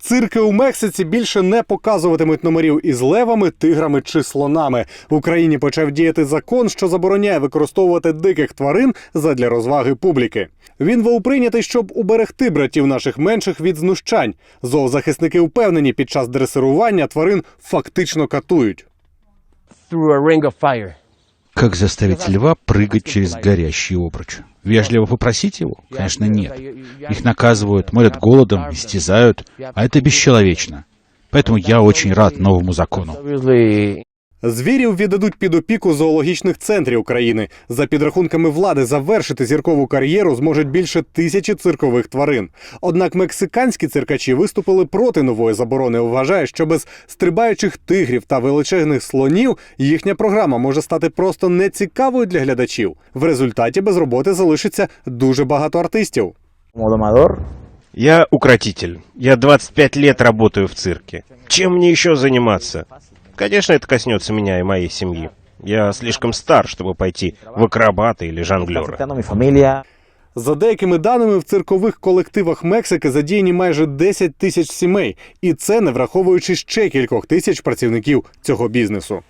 Цирки у Мексиці більше не показуватимуть номерів із левами, тиграми чи слонами. В Україні почав діяти закон, що забороняє використовувати диких тварин задля розваги публіки. Він був прийнятий, щоб уберегти братів наших менших від знущань. Зоозахисники впевнені, під час дресирування тварин фактично катують. through a ring of fire. Как заставить льва прыгать через горящий обруч? Вежливо попросить его? Конечно, нет. Их наказывают, морят голодом, истязают, а это бесчеловечно. Поэтому я очень рад новому закону. Звірів віддадуть під опіку зоологічних центрів України. За підрахунками влади, завершити зіркову кар'єру зможуть більше тисячі циркових тварин. Однак мексиканські циркачі виступили проти нової заборони. Вважає, що без стрибаючих тигрів та величезних слонів їхня програма може стати просто нецікавою для глядачів. В результаті без роботи залишиться дуже багато артистів. Я укротитель. Я 25 лет работаю в цирке. Чем мне еще заниматься? Конечно, это коснется меня и моей семьи. Я слишком стар, чтобы пойти в акробаты или Está жонглера. afectando a mi familia. За деякими даними, в циркових колективах Мексики задіяні майже 10 тисяч сімей, і це не враховуючи ще кількох тисяч працівників цього бізнесу.